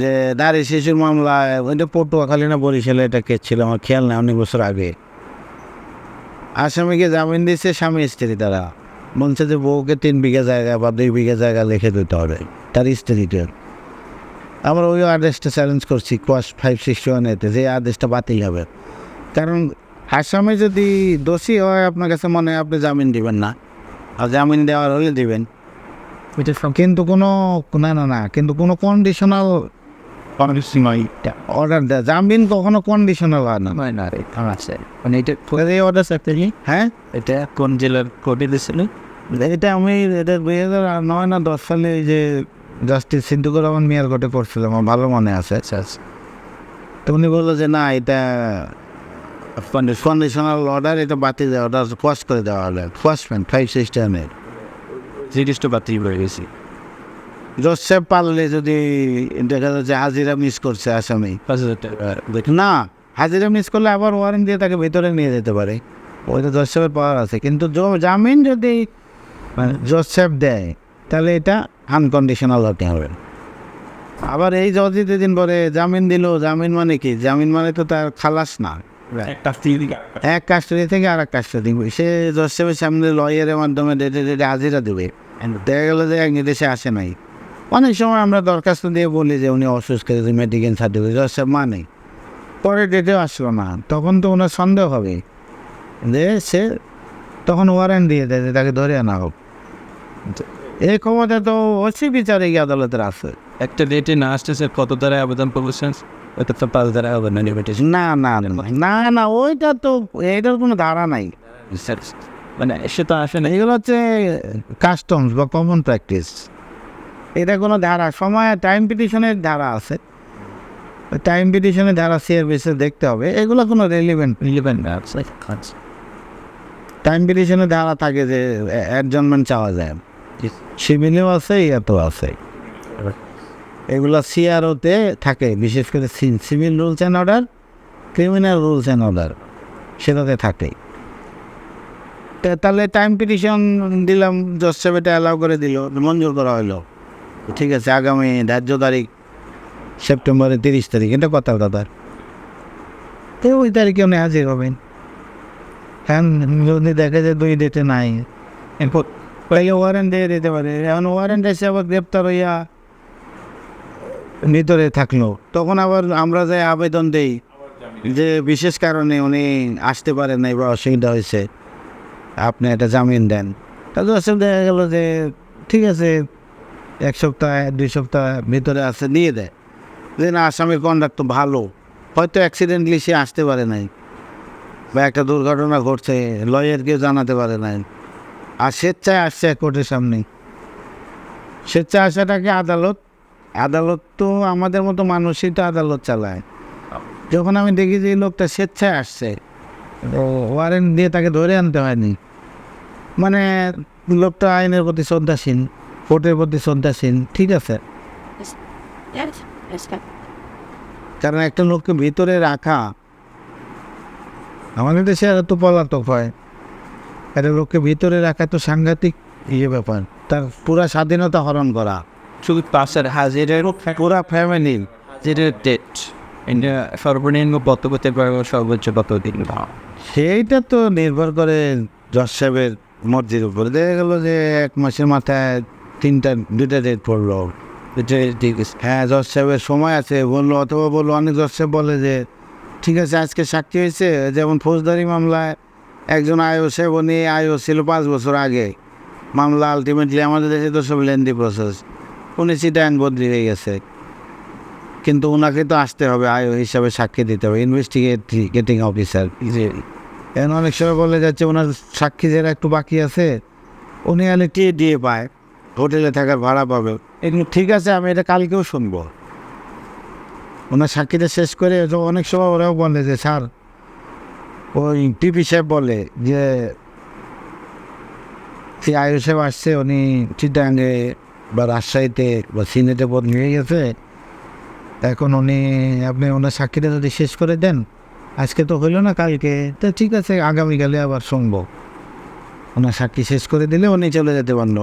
যে নারী শিশুর মামলায় ওইটা পটুয়াখালী না বরিশালে এটা কেস ছিল আমার খেয়াল নেই অনেক বছর আগে। আসামিকে জামিন দিচ্ছে স্বামী স্ত্রী তারা। বলছে যে বউকে তিন বিঘা জায়গা বা দুই বিঘা জায়গা লিখে দিতে হবে তার স্ত্রীকে। আমরা ওই আদেশটা চ্যালেঞ্জ করছি কোয়াস ফাইভ সিক্সটি ওয়ানেতে যে আদেশটা বাতিল হবে। কারণ আসামি যদি দোষী হয় আপনার কাছে মনে হয় আপনি জামিন দিবেন না। আর জামিন দেওয়ার হলে দিবেন। কিন্তু কোনো না না না কিন্তু কোনো কন্ডিশনাল অর্ডার দেয়। জামিন কখনো কন্ডিশনাল হয় না। হয় না রে আছে। মানে এটা এই অর্ডার চাকরি হ্যাঁ? এটা কোন জেলার কোর্টে দিয়েছিল এটা আমি এটা দুই হাজার নয় না দশ সালে এই যে জাস্টিস সিদ্দিকুর রহমান মিয়ার কোর্টে করছিলাম আমার ভালো মনে আছে। আচ্ছা আচ্ছা। তো উনি বলল যে না এটা কন্ডিশনাল অর্ডার এটা বাতিল দেওয়া অর্ডার ফোয়াস করে দেওয়া হলো। ফোয়াসমেন্ট ফাইভ সিস্টেমের জিনিসটা বাতিল হয়ে গেছে। জোসেফ পারলে যদি দেখা যাচ্ছে হাজিরা মিস করছে আসামি। পাঁচ হাজার টাকা না হাজিরা মিস করলে আবার ওয়ারেন্ট দিয়ে তাকে ভেতরে নিয়ে যেতে পারে। ওইটা জোসেফের পাওয়ার আছে। কিন্তু জামিন যদি মানে জোসেফ দেয় তাহলে এটা আনকন্ডিশনাল হতে হবে। আবার এই যদি দুদিন পরে জামিন দিল জামিন মানে কি? জামিন মানে তো তার খালাস না। এক কাস্টডি থেকে আর এক কাস্টডি সে জোসেফের সামনে লয়ারের মাধ্যমে ডেটে ডেটে হাজিরা দেবে। দেখা গেলো যে এক নির্দেশে আসে নাই। অনেক সময় আমরা দরখাস্ত দিয়ে বলি যে উনি অসুস্থ মেডিকেল সার্টিফিকেট জোসেফ মানে। পরে ডেটেও আসলো না। তখন তো ওনার সন্দেহ হবে যে সে তখন ওয়ারেন্ট দিয়ে দেয় যে তাকে ধরে আনা হোক। এই ক্ষমতা তো অসি বিচারিক আদালতের আছে। একটা ডেটে না আসতেছে কত দ্বারা আবেদন করছেন ওটা তো পাঁচ দ্বারা হবে না না না না, না না ওইটা তো এইটার কোনো ধারা নাই। মানে সে তো আসে না এগুলো হচ্ছে কাস্টমস বা কমন প্র্যাকটিস এটা কোনো ধারা সময় টাইম পিটিশনের ধারা আছে। টাইম পিটিশনের ধারা সিআর বেসে দেখতে হবে। এগুলো কোনো রেলিভেন্ট আচ্ছা। টাইম পিটিশনের ধারা থাকে যে অ্যাডজনমেন্ট চাওয়া যায়। সিভিলেও আছে ইয়াতেও আছে। এগুলো সিআরওতে থাকে বিশেষ করে civil rules and order criminal rules and order সেটাতে থাকে। তাহলে টাইম পিটিশন দিলাম জজ সাহেব এটা অ্যালাউ করে দিল মঞ্জুর করা হলো। ঠিক আছে, আগামী ধার্য তারিখ সেপ্টেম্বরের তিরিশ তারিখ, এটা কথা দাদার। তো ওই তারিখে উনি হাজির হবেন। হ্যাঁ যদি দেখে যে দুই ডেটে নাই ওয়ারেন্ট দিয়ে দিতে পারে। এখন ওয়ারেন্ট এসে আবার গ্রেপ্তার হইয়া ভিতরে থাকল। তখন আবার আমরা যে আবেদন দিই, যে বিশেষ কারণে উনি আসতে পারেন নাই বা অসুবিধা হয়েছে, আপনি একটা জামিন দেন। তাহলে দেখা গেল যে, ঠিক আছে এক সপ্তাহ, দুই সপ্তাহ ভিতরে আছে, নিয়ে দেয়। যে না, আসামির কন্ডাক্ট তো ভালো। হয়তো অ্যাক্সিডেন্টলি সে আসতে পারে নাই। বা একটা দুর্ঘটনা ঘটছে লয়ারকেও জানাতে পারে নাই। আর স্বেচ্ছায় আসছে কোর্টের সামনে। স্বেচ্ছায় আসাটাকে আদালত? আদালত তো আমাদের মতো মানুষই তো আদালত চালায়। যখন আমি দেখি যে লোকটা স্বেচ্ছায় আসছে ওয়ারেন্ট দিয়ে তাকে ধরে আনতে হয়নি। মানে লোকটা আইনের প্রতি শ্রদ্ধাশীল। কোর্টের প্রতি শ্রদ্ধাশীল ঠিক আছে. কারণ একটা লোককে ভিতরে রাখা আমাদের দেশে এত পলাতক হয়। একটা লোককে ভিতরে রাখা তো সাংঘাতিক ইয়ে ব্যাপার তার পুরা স্বাধীনতা হরণ করা। শুধু পাশের হাজিরের পুরা ফ্যামিলি হাজিরের ডেট এটা সর্বনিম্ন কত করতে পারব সর্বোচ্চ কত দিন সেইটা তো নির্ভর করে জজ সাহেবের মর্জির উপরে। দেখা গেলো যে এক মাসের মাথায় তিনটা দুইটা ডেট পড়ল। হ্যাঁ জজ সাহেবের সময় আছে বলল অথবা বলল অনেক জজ সাহেব বলে যে ঠিক আছে আজকে সাক্ষী হয়েছে যেমন ফৌজদারি মামলায় একজন আয়ো সাহেব উনি আয়ো ছিল পাঁচ বছর আগে। মামলা আলটিমেটলি আমাদের দেশে তো সব লেন্দি প্রসেস উনি সিটাইন বদলি হয়ে গেছে। কিন্তু ওনাকে তো আসতে হবে আয়ো হিসাবে সাক্ষী দিতে হবে ইনভেস্টিগেটিং অফিসার এখন অনেক সময় বলে যাচ্ছে ওনার সাক্ষী যারা একটু বাকি আছে উনি আলে কে দিয়ে পায়? হোটেলে থাকার ভাড়া পাবে। এগুলো ঠিক আছে, আমি এটা কালকেও শুনব। ওনার সাক্ষীটা শেষ করে অনেক সময় ওরাও বলে যে, স্যার, ওই টিপি সাহেব বলে যে সেই আয়ু সাহেব আসছে, উনি চিটাঙ্গে বা রাজশাহীতে বা সিনেটে পদ নিয়ে গেছে। এখন উনি, আপনি ওনার সাক্ষীটা যদি শেষ করে দেন, আজকে তো হইল না কালকে, তো ঠিক আছে, আগামীকালে আবার শুনব। ওনার সাক্ষী শেষ করে দিলে উনি চলে যেতে পারল।